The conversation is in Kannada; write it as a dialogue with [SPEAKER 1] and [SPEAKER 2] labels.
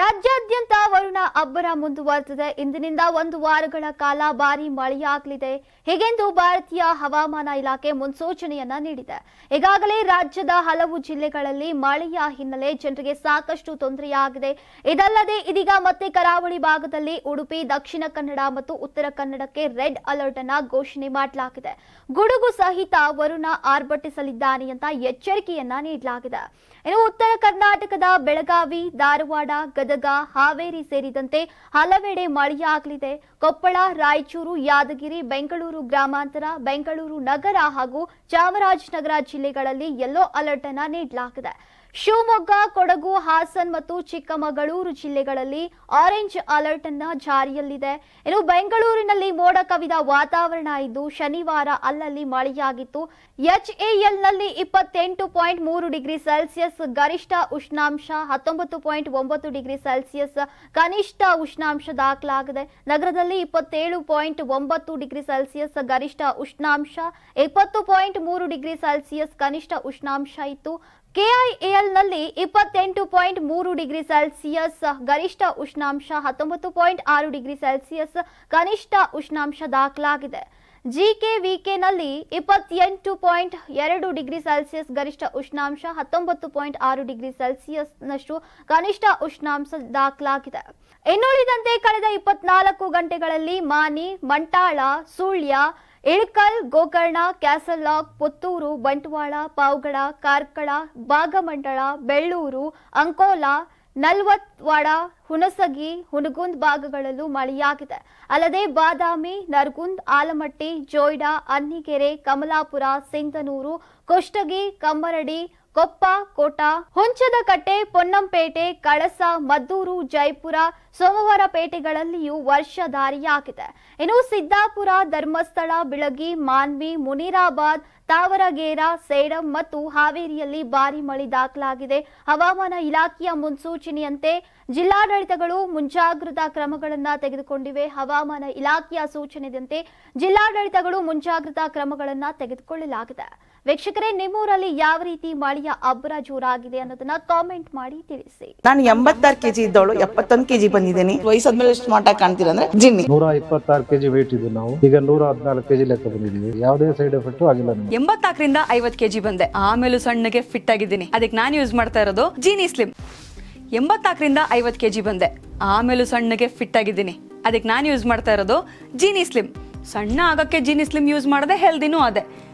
[SPEAKER 1] ರಾಜ್ಯಾದ್ಯಂತ ವರುಣ ಅಬ್ಬರ ಮುಂದುವರೆದಿದೆ. ಇಂದಿನಿಂದ ಒಂದು ವಾರಗಳ ಕಾಲ ಭಾರಿ ಮಳೆಯಾಗಲಿದೆ. ಹೀಗೆಂದು ಭಾರತೀಯ ಹವಾಮಾನ ಇಲಾಖೆ ಮುನ್ಸೂಚನೆಯನ್ನ ನೀಡಿದೆ. ಈಗಾಗಲೇ ರಾಜ್ಯದ ಹಲವು ಜಿಲ್ಲೆಗಳಲ್ಲಿ ಮಳೆಯ ಹಿನ್ನೆಲೆ ಜನರಿಗೆ ಸಾಕಷ್ಟು ತೊಂದರೆಯಾಗಿದೆ. ಇದಲ್ಲದೆ ಇದೀಗ ಮತ್ತೆ ಕರಾವಳಿ ಭಾಗದಲ್ಲಿ ಉಡುಪಿ, ದಕ್ಷಿಣ ಕನ್ನಡ ಮತ್ತು ಉತ್ತರ ಕನ್ನಡಕ್ಕೆ ರೆಡ್ ಅಲರ್ಟ್ ಅನ್ನ ಘೋಷಣೆ ಮಾಡಲಾಗಿದೆ. ಗುಡುಗು ಸಹಿತ ವರುಣ ಆರ್ಭಟಿಸಲಿದ್ದಾನೆ ಅಂತ ಎಚ್ಚರಿಕೆಯನ್ನ ನೀಡಲಾಗಿದೆ. ಇನ್ನು ಉತ್ತರ ಕರ್ನಾಟಕದ ಬೆಳಗಾವಿ, ಧಾರವಾಡ, ಗದಗ, ಹಾವೇರಿ ಸೇರಿದಂತೆ ಹಲವೆಡೆ ಮಳೆಯಾಗಲಿದೆ. ಕೊಪ್ಪಳ, ರಾಯಚೂರು, ಯಾದಗಿರಿ, ಬೆಂಗಳೂರು ಗ್ರಾಮಾಂತರ, ಬೆಂಗಳೂರು ನಗರ ಹಾಗೂ ಚಾಮರಾಜನಗರ ಜಿಲ್ಲೆಗಳಲ್ಲಿ ಯೆಲ್ಲೋ ಅಲರ್ಟ್ ಅನ್ನ ನೀಡಲಾಗಿದೆ. ಶಿವಮೊಗ್ಗ, ಕೊಡಗು, ಹಾಸನ್ ಮತ್ತು ಚಿಕ್ಕಮಗಳೂರು ಜಿಲ್ಲೆಗಳಲ್ಲಿ ಆರೆಂಜ್ ಅಲರ್ಟ್ ಅನ್ನ ಜಾರಿಯಲ್ಲಿದೆ. ಇನ್ನು ಬೆಂಗಳೂರಿನಲ್ಲಿ ಮೋಡ ಕವಿದ ವಾತಾವರಣ ಇದ್ದು ಶನಿವಾರ ಅಲ್ಲಲ್ಲಿ ಮಳೆಯಾಗಿತ್ತು. ಎಚ್ಎಎಲ್ನಲ್ಲಿ ಇಪ್ಪತ್ತೆಂಟು ಪಾಯಿಂಟ್ ಮೂರು ಡಿಗ್ರಿ ಸೆಲ್ಸಿಯಸ್ ಗರಿಷ್ಠ ಉಷ್ಣಾಂಶ, ಹತ್ತೊಂಬತ್ತು ಪಾಯಿಂಟ್ ಒಂಬತ್ತು ಡಿಗ್ರಿ ಸೆಲ್ಸಿಯಸ್ ಕನಿಷ್ಠ ಉಷ್ಣಾಂಶ ದಾಖಲಾಗಿದೆ. ನಗರದಲ್ಲಿ ಇಪ್ಪತ್ತೇಳು ಪಾಯಿಂಟ್ ಒಂಬತ್ತು ಡಿಗ್ರಿ ಸೆಲ್ಸಿಯಸ್ ಗರಿಷ್ಠ ಉಷ್ಣಾಂಶ, ಇಪ್ಪತ್ತು ಪಾಯಿಂಟ್ ಮೂರು ಡಿಗ್ರಿ ಸೆಲ್ಸಿಯಸ್ ಕನಿಷ್ಠ ಉಷ್ಣಾಂಶ ಇತ್ತು. ಕೆಐಎಲ್ನಲ್ಲಿ ಇಪ್ಪತ್ತೆಂಟು ಪಾಯಿಂಟ್ ಮೂರು ಡಿಗ್ರಿ ಸೆಲ್ಸಿಯಸ್ ಗರಿಷ್ಠ ಉಷ್ಣಾಂಶ ಹತ್ತೊಂಬತ್ತು ಪಾಯಿಂಟ್ ಆರು ಡಿಗ್ರಿ ಸೆಲ್ಸಿಯಸ್ ಕನಿಷ್ಠ ಉಷ್ಣಾಂಶ ದಾಖಲಾಗಿದೆ. ಜಿಕೆವಿಕೆನಲ್ಲಿ ಇಪ್ಪತ್ತೆಂಟು ಪಾಯಿಂಟ್ ಎರಡು ಡಿಗ್ರಿ ಸೆಲ್ಸಿಯಸ್ ಗರಿಷ್ಠ ಉಷ್ಣಾಂಶ ಹತ್ತೊಂಬತ್ತು ಪಾಯಿಂಟ್ ಆರು ಡಿಗ್ರಿ ಸೆಲ್ಸಿಯಸ್ನಷ್ಟು ಕನಿಷ್ಠ ಉಷ್ಣಾಂಶ ದಾಖಲಾಗಿದೆ. ಇನ್ನುಳಿದಂತೆ ಕಳೆದ ಇಪ್ಪತ್ನಾಲ್ಕು ಗಂಟೆಗಳಲ್ಲಿ ಮಾನಿ, ಮಂಟಾಳ, ಸುಳ್ಯ ಇಳಕಲ್, ಗೋಕರ್ಣ ಕ್ಯಾಸಲ್ಲಾಕ್ ಪುತ್ತೂರು, ಬಂಟ್ವಾಳ, ಪಾವಗಡ, ಕಾರ್ಕಳ, ಭಾಗಮಂಡಳ, ಬೆಳ್ಳೂರು, ಅಂಕೋಲಾ, ನಲ್ವತ್ವಾಡ, ಹುಣಸಗಿ ಹುನಗುಂದ್ ಭಾಗಗಳಲ್ಲೂ ಮಳೆಯಾಗಿದೆ. ಅಲ್ಲದೆ ಬಾದಾಮಿ, ನರ್ಗುಂದ್, ಆಲಮಟ್ಟಿ, ಜೋಯ್ಡಾ, ಅನ್ನಿಗೆರೆ, ಕಮಲಾಪುರ, ಸಿಂಧನೂರು, ಕುಷ್ಟಗಿ, ಕಮ್ಮರಡಿ ಕೊಪ್ಪ, ಕೋಟ, ಹುಂಚದಕಟ್ಟೆ, ಪೊನ್ನಂಪೇಟೆ, ಕಳಸ, ಮದ್ದೂರು, ಜೈಪುರ ಸೋಮವಾರಪೇಟೆಗಳಲ್ಲಿಯೂ ವರ್ಷಧಾರಿಯಾಗಿದೆ ಇನ್ನು ಸಿದ್ದಾಪುರ, ಧರ್ಮಸ್ಥಳ, ಬಿಳಗಿ, ಮಾನ್ವಿ, ಮುನಿರಾಬಾದ್, ತಾವರಗೇರ, ಸೇಡಂ ಮತ್ತು ಹಾವೇರಿಯಲ್ಲಿ ಭಾರಿ ಮಳೆ ದಾಖಲಾಗಿದೆ. ಹವಾಮಾನ ಇಲಾಖೆಯ ಮುನ್ಸೂಚನೆಯಂತೆ ಜಿಲ್ಲಾಡಳಿತಗಳು ಮುಂಜಾಗ್ರತಾ ಕ್ರಮಗಳನ್ನು ತೆಗೆದುಕೊಂಡಿವೆ. ಹವಾಮಾನ ಇಲಾಖೆಯ ಸೂಚನೆಯಂತೆ ಜಿಲ್ಲಾಡಳಿತಗಳು ಮುಂಜಾಗ್ರತಾ ಕ್ರಮಗಳನ್ನು ತೆಗೆದುಕೊಳ್ಳಲಾಗಿದೆ. ವೀಕ್ಷಕರೇ ನಿಮ್ಮೂರಲ್ಲಿ ಯಾವ ರೀತಿ ಮಳೆಯ ಅಬ್ಬರ ಜೋರಾಗಿದೆ ಅನ್ನೋದನ್ನ ಕಾಮೆಂಟ್ ಮಾಡಿ ತಿಳಿಸಿ.
[SPEAKER 2] ನಾನು ಎಂಬತ್ತಾರು ಕೆಜಿ ಇದ್ದವಳು ಎಪ್ಪತ್ತೊಂದು ಕೆಜಿ ಬಂದಿದ್ದೀನಿ. ವಯಸ್ಸಾದ್ಮೇಲೆ ಸ್ಮಾರ್ಟ್ ಆಗಿ ಕಾಣ್ತೀರ ಅಂದ್ರೆ ಜಿನ್ನಿ.
[SPEAKER 3] ನೂರ ಇಪ್ಪತ್ತಾರು ಕೆಜಿ ವೇಟ್ ಇದ್ದು ನಾವು. ಈಗ ನೂರ ಹದಿನಾಲ್ಕು ಕೆಜಿ ಲೆಕ್ಕ ಬಂದಿದ್ದೀವಿ. ಯಾವುದೇ ಸೈಡ್ ಎಫೆಕ್ಟ್ ಆಗಿಲ್ಲ ಎಂಬತ್ತಾಕರಿಂದ
[SPEAKER 4] ಎಂಬತ್ನಾಲ್ಕರಿಂದ ಐವತ್ ಕೆಜಿ ಬಂದೆ. ಆಮೇಲೂ ಸಣ್ಣಗೆ ಫಿಟ್ ಆಗಿದ್ದೀನಿ. ಅದಕ್ಕೆ ನಾನು ಯೂಸ್ ಮಾಡ್ತಾ ಇರೋದು ಜೀನಿ ಸ್ಲಿಮ್ ಎಂಬತ್ನಾಲ್ಕರಿಂದ ಐವತ್ತು ಕೆಜಿ ಬಂದೆ. ಆಮೇಲೂ ಸಣ್ಣಗೆ ಫಿಟ್ ಆಗಿದ್ದೀನಿ. ಅದಕ್ಕೆ ನಾನು ಯೂಸ್ ಮಾಡ್ತಾ ಇರೋದು ಜೀನಿ ಸ್ಲಿಮ್ ಸಣ್ಣ ಆಗಕ್ಕೆ ಜೀನಿ ಸ್ಲಿಮ್ ಯೂಸ್ ಮಾಡದೆ ಹೆಲ್ದಿನೂ ಅದೇ.